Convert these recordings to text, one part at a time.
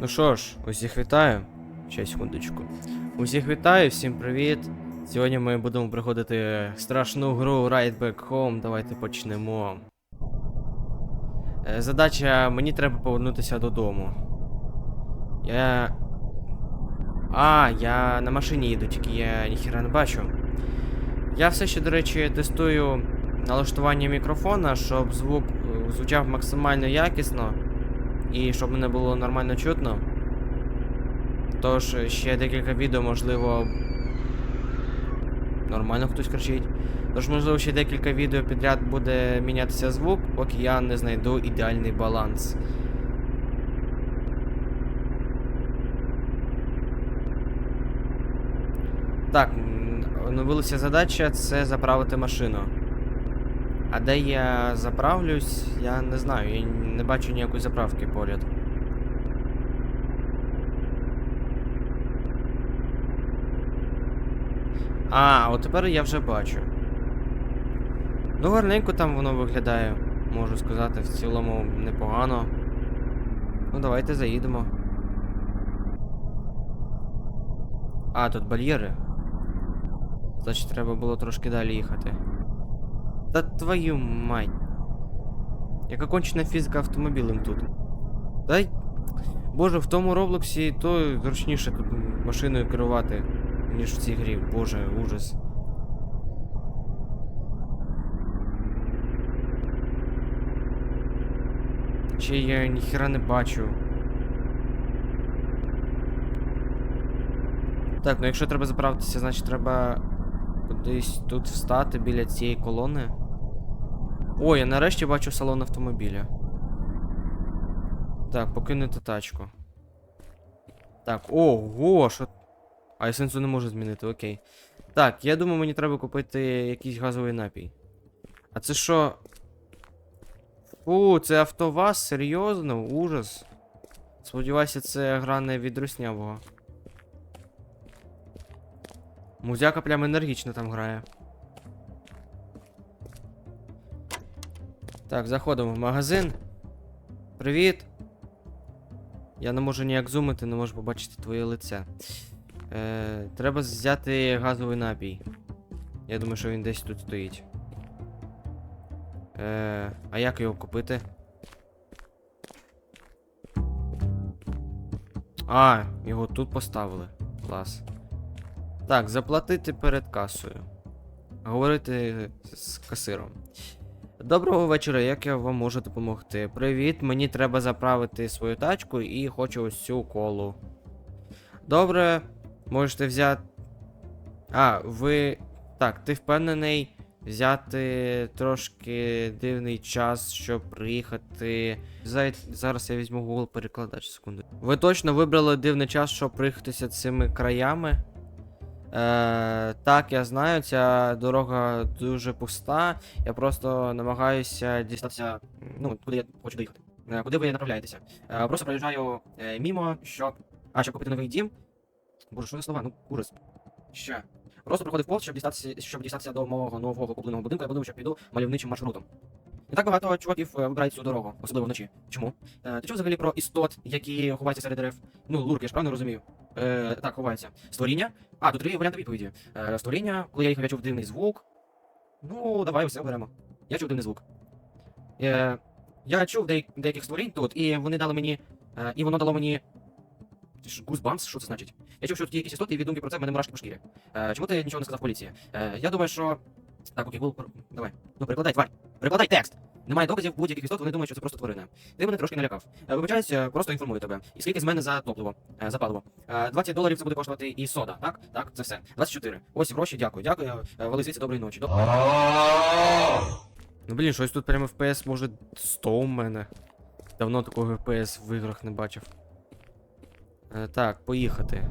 Ну що ж, усіх вітаю. Ще секундочку. Усіх вітаю, всім привіт. Сьогодні ми будемо приходити страшну гру Ride Back Home. Давайте почнемо. Е, Задача мені треба повернутися додому. Я. А, я на машині їду, тільки я ніхіра не бачу. Я все ще, до речі, тестую налаштування мікрофона, щоб звук е, звучав максимально якісно і щоб мене було нормально чутно. Тож ще декілька відео, можливо. Нормально хтось кричить. Тож, можливо, ще декілька відео підряд буде мінятися звук, поки я не знайду ідеальний баланс. Так, оновилася задача це заправити машину. А де я заправлюсь, я не знаю, я не бачу ніякої заправки поряд. А, от тепер я вже бачу. Ну, гарненько там воно виглядає, можу сказати, в цілому непогано. Ну, давайте заїдемо. А, тут бар'єри. Значить, треба було трошки далі їхати. Та твою мать. Яка кончена фізика автомобілем тут. Дай. Боже, в тому Роблоксі то зручніше тут машиною керувати, ніж в цій грі. Боже, ужас. Чи я ніхера не бачу. Так, ну якщо треба заправитися, значить треба кудись тут встати біля цієї колони. О, я нарешті бачу салон автомобіля. Так, покинути тачку. Так, ого, що. А я сенсу не можу змінити, окей. Так, я думаю, мені треба купити якийсь газовий напій. А це що? Фу, це автоваз? Серйозно? Ужас. Сподіваюся, це гра не від руснявого. Музяка прям енергічно там грає. Так, заходимо в магазин. Привіт. Я не можу ніяк зумити, не можу побачити твоє лице. Е, треба взяти газовий напій. Я думаю, що він десь тут стоїть. Е, а як його купити? А, його тут поставили. Клас. Так, заплатити перед касою. Говорити з касиром. Доброго вечора, як я вам можу допомогти? Привіт, мені треба заправити свою тачку і хочу ось цю колу. Добре, можете взяти. А, ви. Так, ти впевнений взяти трошки дивний час, щоб приїхати. Зай- Зараз я візьму Google перекладач, секунду. Ви точно вибрали дивний час, щоб приїхатися цими краями? Е, так, я знаю, ця дорога дуже пуста. Я просто намагаюся дістатися. Ну, куди я хочу доїхати. Е, куди ви направляєтеся? Е, просто проїжджаю е, мімо, щоб. А, щоб купити новий дім. Боже, що за слова? Ну, ужас. Ще. Просто проходив повз, щоб дістатися, щоб дістатися до мого нового купленого будинку, я подумав, що піду мальовничим маршрутом. Не так багато чуваків е, вибирають цю дорогу, особливо вночі. Чому? Е, ти чув взагалі про істот, які ховаються серед дерев? Ну, лурки, я ж правильно розумію. Е, так, ховаються. Створіння. А, тут три варіанти відповіді. Е, створіння, коли я їхав, я чув дивний звук. Ну, давай все беремо. Я чув дивний звук. Е, я чув деяк- деяких створінь тут, і вони дали мені. Е, і воно дало мені. Гузбамс, що це значить? Я чув, що тут є якісь істоти, і від думки про це в мене мурашки по шкірі. Е, чому ти нічого не сказав поліції? Е, я думаю, що. Так, окей, Google, давай. Ну, перекладай, тварь. Перекладай текст. Немає доказів будь-яких істот, вони думають, що це просто тварина. Ти мене трошки налякав. Е, Вибачаюсь, е, просто інформую тебе. І скільки з мене за топливо, е, за паливо. Е, 20 доларів це буде коштувати і сода, так? Так, це все. 24. Ось гроші, дякую. Дякую. Вали звідси, доброї ночі. Ну блін, щось тут прямо FPS може 100 у мене. Давно такого FPS в іграх не бачив. Так, поїхати.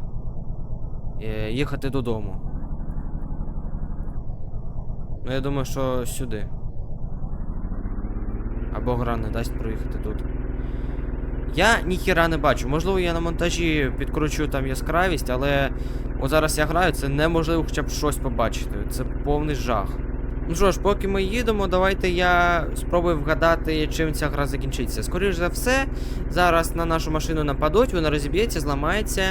Їхати додому. Ну, я думаю, що сюди. Або гра не дасть проїхати тут. Я ніхіра не бачу. Можливо, я на монтажі підкручу там яскравість, але от зараз я граю, це неможливо хоча б щось побачити. Це повний жах. Ну що ж, поки ми їдемо, давайте я спробую вгадати, чим ця гра закінчиться. Скоріше за все, зараз на нашу машину нападуть, вона розіб'ється, зламається.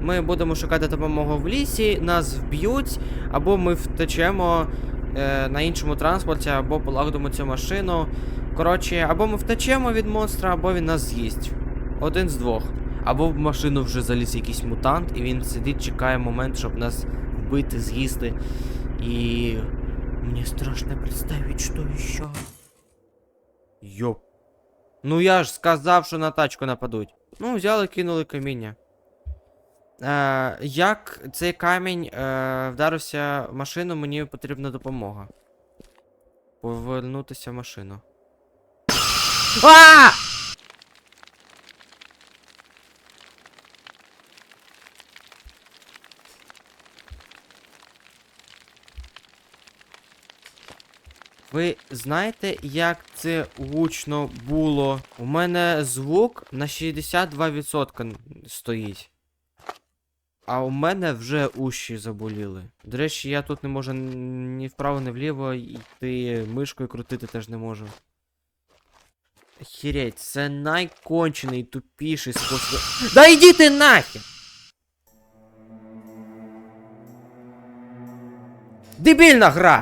Ми будемо шукати допомогу в лісі, нас вб'ють, або ми втечемо е, на іншому транспорті, або полагодимо цю машину. Коротше, або ми втечемо від монстра, або він нас з'їсть. Один з двох. Або в машину вже заліз якийсь мутант, і він сидить, чекає момент, щоб нас вбити, з'їсти. І. Мені страшно представить, що ще. Йоп. Ну я ж сказав, що на тачку нападуть. Ну, взяли, кинули каміння. Е, як цей камінь е, вдарився в машину, мені потрібна допомога. Повернутися в машину. А! Ви знаєте, як це гучно було? У мене звук на 62% стоїть. А у мене вже уші заболіли. До речі, я тут не можу ні вправо, ні вліво йти мишкою крутити теж не можу. Хіреть, це найкончений тупіший спосіб. Да йди ти нахер! Дебільна гра!